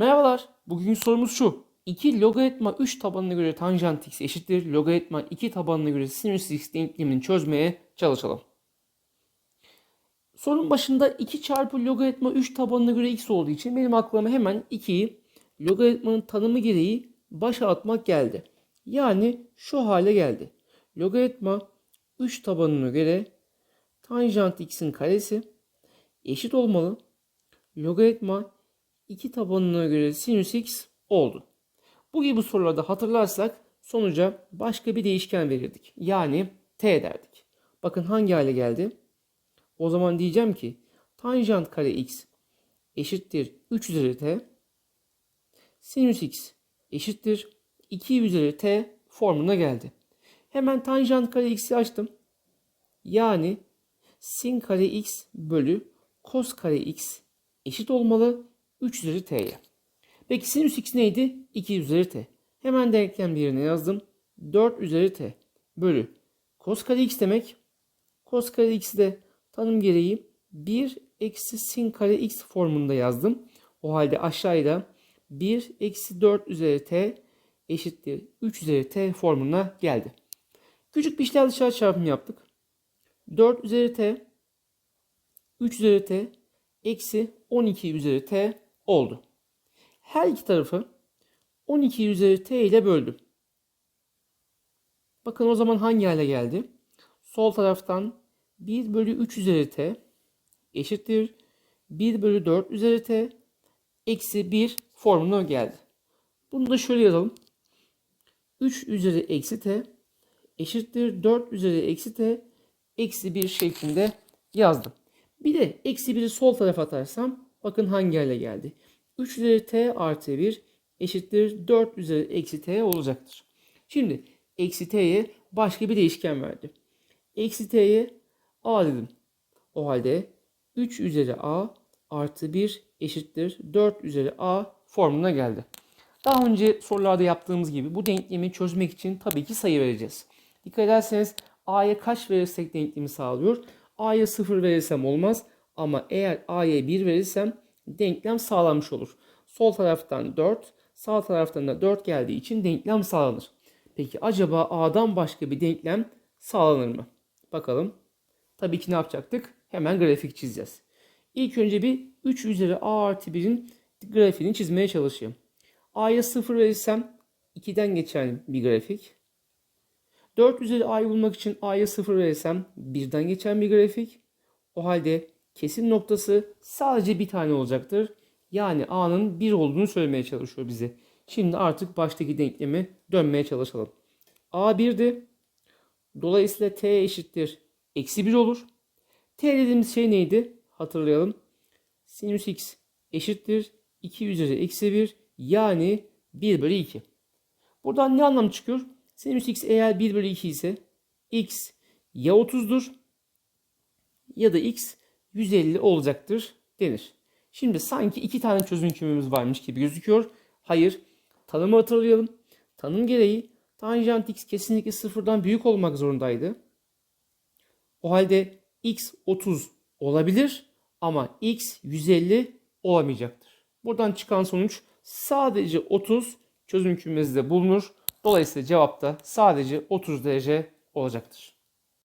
Merhabalar. Bugünkü sorumuz şu. 2 logaritma 3 tabanına göre tanjant x eşittir. Logaritma 2 tabanına göre sinüs x denklemini çözmeye çalışalım. Sorunun başında 2 çarpı logaritma 3 tabanına göre x olduğu için benim aklıma hemen 2'yi logaritmanın tanımı gereği başa atmak geldi. Yani şu hale geldi. Logaritma 3 tabanına göre tanjant x'in karesi eşit olmalı. Logaritma 2 tabanına göre sinüs x oldu. Bu gibi sorularda hatırlarsak sonuca başka bir değişken verirdik. Yani t derdik. Bakın hangi hale geldi? O zaman diyeceğim ki tanjant kare x eşittir 3 üzeri t. Sinüs x eşittir 2 üzeri t formuna geldi. Hemen tanjant kare x'i açtım. Yani sin kare x bölü kos kare x eşit olmalı 3 üzeri t'ye. Peki sinüs x neydi? 2 üzeri t. Hemen denklem yerine yazdım. 4 üzeri t bölü kos kare x demek. Kos kare x'i de tanım gereği 1 eksi sin kare x formunda yazdım. O halde aşağıya 1 eksi 4 üzeri t eşittir 3 üzeri t formuna geldi. Küçük bir işler dışarı çarpımı yaptık. 4 üzeri t 3 üzeri t eksi 12 üzeri t oldu. Her iki tarafı 12 üzeri t ile böldüm. Bakın o zaman hangi hale geldi? Sol taraftan 1 bölü 3 üzeri t eşittir 1 bölü 4 üzeri t eksi 1 formuna geldi. Bunu da şöyle yazalım. 3 üzeri eksi t eşittir 4 üzeri eksi t eksi 1 şeklinde yazdım. Bir de eksi 1'i sol tarafa atarsam bakın hangi hale geldi. 3 üzeri t artı 1 eşittir 4 üzeri eksi t olacaktır. Şimdi eksi t'ye başka bir değişken verdi. Eksi t'ye a dedim. O halde 3 üzeri a artı 1 eşittir 4 üzeri a formuna geldi. Daha önce sorularda yaptığımız gibi bu denklemi çözmek için tabii ki sayı vereceğiz. Dikkat ederseniz a'ya kaç verirsek denklemi sağlıyor. a'ya 0 verirsem olmaz ama eğer a'ya 1 verirsem denklem sağlanmış olur. Sol taraftan 4, sağ taraftan da 4 geldiği için denklem sağlanır. Peki acaba a'dan başka bir denklem sağlanır mı? Bakalım. Tabii ki ne yapacaktık? Hemen grafik çizeceğiz. İlk önce bir 3 üzeri a artı 1'in grafiğini çizmeye çalışayım. a'ya 0 verirsem 2'den geçen bir grafik. 4 üzeri a'yı bulmak için a'ya 0 verirsem 1'den geçen bir grafik. O halde kesim noktası sadece bir tane olacaktır. Yani a'nın 1 olduğunu söylemeye çalışıyor bize. Şimdi artık baştaki denklemi dönmeye çalışalım. a 1'di. Dolayısıyla t eşittir. Eksi 1 olur. t dediğimiz şey neydi? Hatırlayalım. Sinüs x eşittir. 2 üzeri eksi 1 yani 1 bölü 2. Buradan ne anlam çıkıyor? Sinüs x eğer 1 bölü 2 ise x ya 30'dur ya da x 150 olacaktır denir. Şimdi sanki iki tane çözüm kümemiz varmış gibi gözüküyor. Hayır. Tanımı hatırlayalım. Tanım gereği tanjant x kesinlikle sıfırdan büyük olmak zorundaydı. O halde x 30 olabilir ama x 150 olamayacaktır. Buradan çıkan sonuç sadece 30 çözüm kümemizde bulunur. Dolayısıyla cevap da sadece 30 derece olacaktır.